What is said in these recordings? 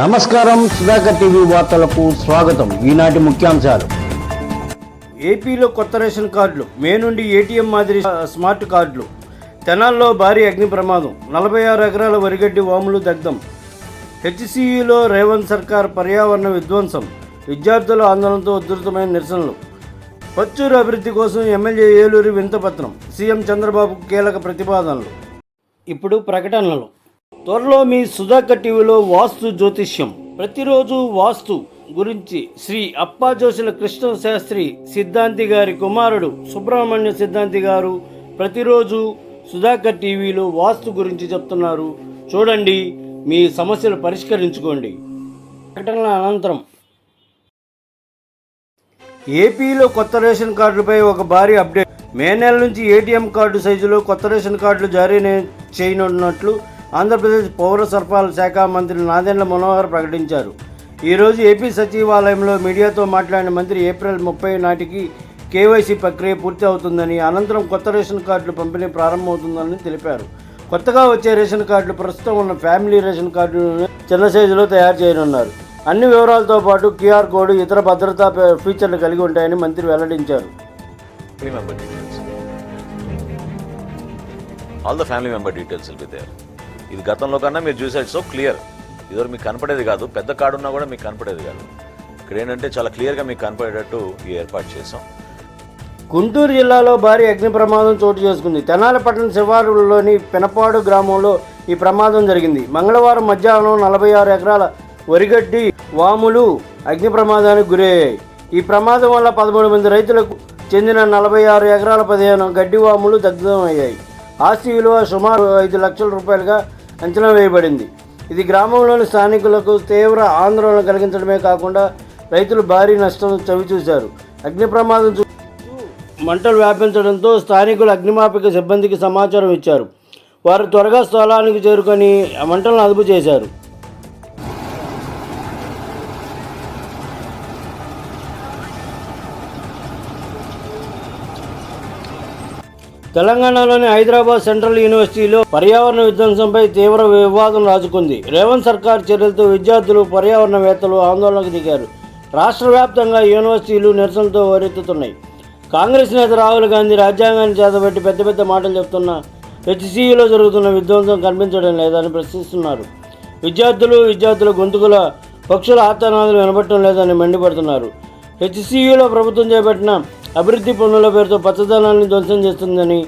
నమస్కారం సుధాకర్ టీవీ వార్తలకు స్వాగతం. ఈనాటి ముఖ్యాంశాలు. ఏపీలో కొత్త రేషన్ కార్డులు మే నుండి ఏటీఎం మాదిరి స్మార్ట్ కార్డులు. తెనాల్లో భారీ అగ్ని ప్రమాదం. నలభై ఆరు ఎకరాల వరిగడ్డి వాములు దగ్ధం. హెచ్సియులో రేవంత్ సర్కార్ పర్యావరణ విధ్వంసం. విద్యార్థుల ఆందోళనతో ఉధృతమైన నిరసనలు. పచ్చూరు అభివృద్ధి కోసం ఎమ్మెల్యే ఏలూరి వింతపత్రం సీఎం చంద్రబాబు కీలక ప్రతిపాదనలు. ఇప్పుడు ప్రకటనలు. త్వరలో మీ సుధాకర్ టీవీలో వాస్తు జ్యోతిష్యం. ప్రతిరోజు వాస్తు గురించి శ్రీ అప్పా జోషుల కృష్ణ శాస్త్రి సిద్ధాంతి గారి కుమారుడు సుబ్రహ్మణ్య సిద్ధాంతి గారు ప్రతిరోజు సుధాకర్ టీవీలో వాస్తు గురించి చెప్తున్నారు. చూడండి మీ సమస్యలు పరిష్కరించుకోండి. ప్రకటనల అనంతరం. ఏపీలో కొత్త రేషన్ కార్డులపై ఒక భారీ అప్డేట్. మే నెల నుంచి ఏటీఎం కార్డు సైజులో కొత్త రేషన్ కార్డులు జారీ చేయనున్నట్లు ఆంధ్రప్రదేశ్ పౌర సరఫరాల శాఖ మంత్రి నాదెండ్ల మనోహర్ ప్రకటించారు. ఈరోజు ఏపీ సచివాలయంలో మీడియాతో మాట్లాడిన మంత్రి ఏప్రిల్ ముప్పై నాటికి కేవైసీ ప్రక్రియ పూర్తి అవుతుందని అనంతరం కొత్త రేషన్ కార్డులు పంపిణీ ప్రారంభమవుతుందని తెలిపారు. కొత్తగా వచ్చే రేషన్ కార్డులు ప్రస్తుతం ఉన్న ఫ్యామిలీ రేషన్ కార్డులను చిన్న సైజులో తయారు చేయనున్నారు. అన్ని వివరాలతో పాటు క్యూఆర్ కోడ్ ఇతర భద్రతా ఫీచర్లు కలిగి ఉంటాయని మంత్రి వెల్లడించారు. All member family All the family member details will be there. ఇది గతంలో కన్నా మీరు చూసారు సో క్లియర్ ఇదివరకు మీకు కనపడేది కాదు పెద్ద కార్డు ఉన్నా కూడా మీకు కనపడేది కాదు. ఇక్కడ ఏంటంటే చాలా క్లియర్గా మీకు కనపడేటట్టు ఈ ఏర్పాటు చేసాం గుంటూరు జిల్లాలో భారీ అగ్ని ప్రమాదం చోటు చేసుకుంది. తెనాలిపట్టణం శివారులోని పెనపాడు గ్రామంలో ఈ ప్రమాదం జరిగింది. మంగళవారం మధ్యాహ్నం నలభై ఆరు ఎకరాల వరిగడ్డి వాములు అగ్ని ప్రమాదానికి గురయ్యాయి. ఈ ప్రమాదం వల్ల పదమూడు మంది రైతులకు చెందిన నలభై ఆరు ఎకరాల పదిహేను గడ్డి వాములు దగ్ధమయ్యాయి. ఆస్తి విలువ సుమారు ఐదు లక్షల రూపాయలుగా అంచనా వేయబడింది. ఇది గ్రామంలోని స్థానికులకు తీవ్ర ఆందోళన కలిగించడమే కాకుండా రైతులు భారీ నష్టం చవిచూశారు. అగ్ని ప్రమాదం చూ- మంటలు వ్యాపించడంతో స్థానికులు అగ్నిమాపక సిబ్బందికి సమాచారం ఇచ్చారు. వారు త్వరగా స్థలానికి చేరుకొని మంటలను అదుపు చేశారు. తెలంగాణలోని హైదరాబాద్ సెంట్రల్ యూనివర్సిటీలో పర్యావరణ విధ్వంసంపై తీవ్ర వివాదం రాజుకుంది. రేవంత్ సర్కార్ చర్యలతో విద్యార్థులు పర్యావరణవేత్తలు ఆందోళనకు దిగారు. రాష్ట్ర వ్యాప్తంగా యూనివర్సిటీలు నిరసనతో హోరెత్తుతున్నాయి కాంగ్రెస్ నేత రాహుల్ గాంధీ రాజ్యాంగాన్ని చేతబెట్టి పెద్ద పెద్ద మాటలు చెప్తున్న హెచ్సియులో జరుగుతున్న విధ్వంసం కనిపించడం లేదని ప్రశ్నిస్తున్నారు. విద్యార్థులు విద్యార్థుల గొంతుకుల పక్షుల ఆర్తనాదాలు వినబడటం లేదని మండిపడుతున్నారు. హెచ్సియులో ప్రభుత్వం చేపట్టిన అభివృద్ధి పనుల పేరుతో పచ్చదనాన్ని ధ్వంసం చేస్తుందని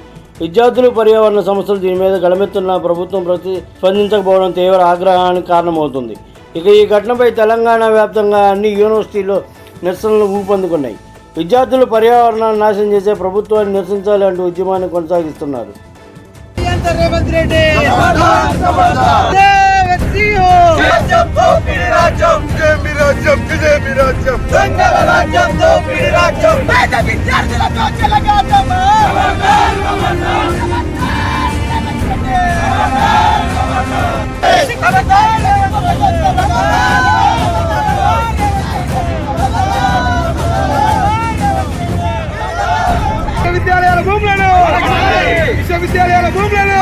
విద్యార్థులు పర్యావరణ సంస్థలు దీని మీద గళమెత్తున్న ప్రభుత్వం ప్రతి స్పందించకపోవడం తీవ్ర ఆగ్రహానికి కారణమవుతుంది. ఇక ఈ ఘటనపై తెలంగాణ వ్యాప్తంగా అన్ని యూనివర్సిటీల్లో నిరసనలు ఊపందుకున్నాయి. విద్యార్థులు పర్యావరణాన్ని నాశనం చేసే ప్రభుత్వాన్ని నిరసించాలి అంటూ ఉద్యమాన్ని కొనసాగిస్తున్నారు. రేవంత్ రెడ్డి! దేవెత్తియో రాజ్యం దోపిడి రాజ్యం జేమి రాజ్యం జేమి రాజ్యం దొంగల రాజ్యం దోపిడి రాజ్యం పేద విద్యార్థులతో చెలగాటమా విశ్వవిద్యాలయాల భూములను విశ్వవిద్యాలయాల భూములను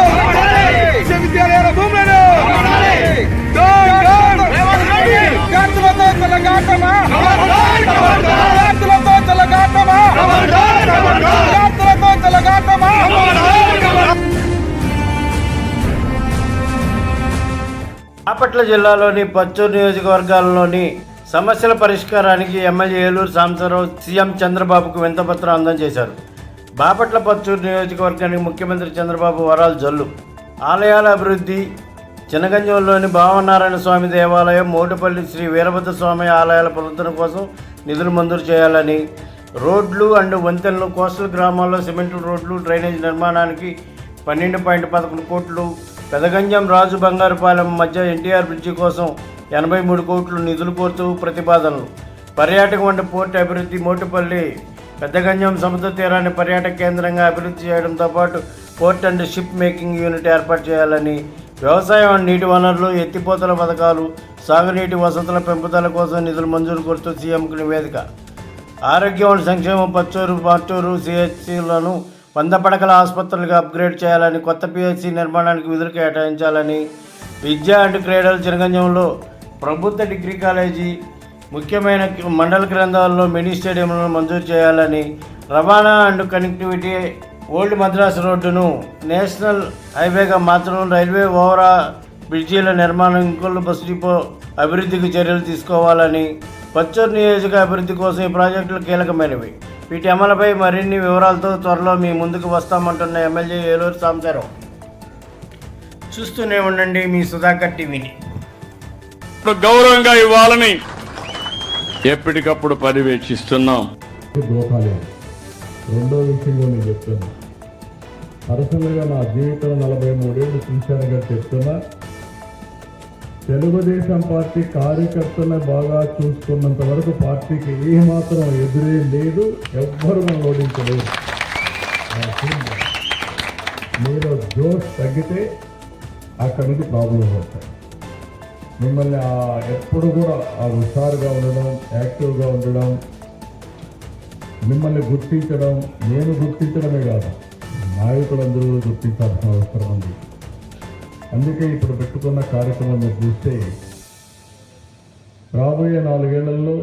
బాపట్ల జిల్లాలోని పచ్చూరు నియోజకవర్గాల్లోని సమస్యల పరిష్కారానికి ఎమ్మెల్యే ఏలూరు సాంబశివరావు సీఎం చంద్రబాబుకు వింతపత్రం అందం చేశారు బాపట్ల పచ్చూరు నియోజకవర్గానికి ముఖ్యమంత్రి చంద్రబాబు వరాలు జల్లు. ఆలయాల అభివృద్ధి చినగంజంలోని భావనారాయణ స్వామి దేవాలయం మోటుపల్లి శ్రీ వీరభద్ర స్వామి ఆలయాల పునరుద్ధరణ కోసం నిధులు మంజూరు చేయాలని రోడ్లు అండ్ వంతెనలు కోస్టల్ గ్రామాల్లో సిమెంట్ రోడ్లు డ్రైనేజ్ నిర్మాణానికి పన్నెండు పాయింట్ పదకొండు కోట్లు పెదగంజం రాజు బంగారుపాలెం మధ్య ఎన్టీఆర్ బ్రిడ్జి కోసం ఎనభై మూడు కోట్లు నిధులు కోరుతూ ప్రతిపాదనలు. పర్యాటక వంటి పోర్టు అభివృద్ధి మోటుపల్లి పెద్దగంజం సముద్ర తీరాన్ని పర్యాటక కేంద్రంగా అభివృద్ధి చేయడంతో పాటు port and ship making unit ఏర్పాటు చేయాలని వ్యవసాయం నీటి వనరులు ఎత్తిపోతల పథకాలు సాగునీటి వసతుల పెంపుదల కోసం నిధులు మంజూరు కోరుతూ సీఎంకు నివేదిక. ఆరోగ్యం అండ్ సంక్షేమం పచ్చూరు పట్టూరు సిహెచ్సిలను వంద పడకల ఆసుపత్రులుగా అప్గ్రేడ్ చేయాలని కొత్త పిహెచ్సి నిర్మాణానికి విధులు కేటాయించాలని విద్య అండ్ క్రీడలు చిరగంజంలో ప్రభుత్వ డిగ్రీ కాలేజీ ముఖ్యమైన మండల గ్రంథాల్లో మినీ స్టేడియంలను మంజూరు చేయాలని రవాణా అండ్ కనెక్టివిటీ ఓల్డ్ మద్రాస్ రోడ్డును నేషనల్ హైవేగా మార్చడం రైల్వే ఓవరా బ్రిడ్జీల నిర్మాణం ఇంకొల్లు బస్ డిపో అభివృద్ధికి చర్యలు తీసుకోవాలని పచ్చూరు నియోజక అభివృద్ధి కోసం ఈ ప్రాజెక్టులు కీలకమైనవి. వీటి అమలుపై మరిన్ని వివరాలతో త్వరలో మీ ముందుకు వస్తామంటున్న ఎమ్మెల్యే ఏలూరు సాంబశివరావు చూస్తూనే ఉండండి మీ సుధాకర్ టీవీని. ఇప్పుడు గౌరవంగా ఇవ్వాలని ఎప్పటికప్పుడు పర్యవేక్షిస్తున్నాం. రెండో విషయంలో నేను చెప్తున్నా. పర్సనల్గా నా జీవితం నలభై మూడేళ్ళు చూశానుగా చెప్తున్నా. తెలుగుదేశం పార్టీ కార్యకర్తలను బాగా చూసుకున్నంత వరకు పార్టీకి ఏమాత్రం ఎదురే లేదు ఎవ్వరూ మనం ఓడించలేదు మీరు జోష్ తగ్గితే అక్కడ నుంచి ప్రాబ్లమ్స్ వస్తాయి మిమ్మల్ని ఎప్పుడు కూడా ఆ హుషారుగా ఉండడం యాక్టివ్గా ఉండడం మిమ్మల్ని గుర్తించడం నేను గుర్తించడమే కాదు నాయకులందరూ గుర్తించాల్సిన అవసరం ఉంది. అందుకే ఇప్పుడు పెట్టుకున్న కార్యక్రమం మీరు చూస్తే రాబోయే నాలుగేళ్ళలో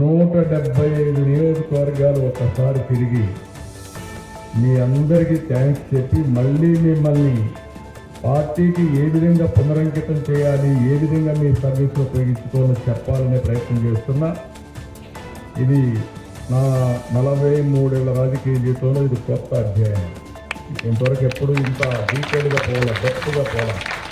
నూట డెబ్బై ఐదు నియోజకవర్గాలు ఒక్కసారి తిరిగి మీ అందరికీ థ్యాంక్స్ చెప్పి మళ్ళీ మిమ్మల్ని పార్టీకి ఏ విధంగా పునరంకితం చేయాలి ఏ విధంగా మీ సర్వీస్ ఉపయోగించుకోవాలని చెప్పాలనే ప్రయత్నం చేస్తున్నా. ఇది నా నలభై మూడేళ్ళ రాజకీయ జీవితంలో ఇది కొత్త అధ్యాయం. ఇంతవరకు ఎప్పుడు ఇంత డీటెయిల్గా పోవాల డెప్త్గా పోవాలి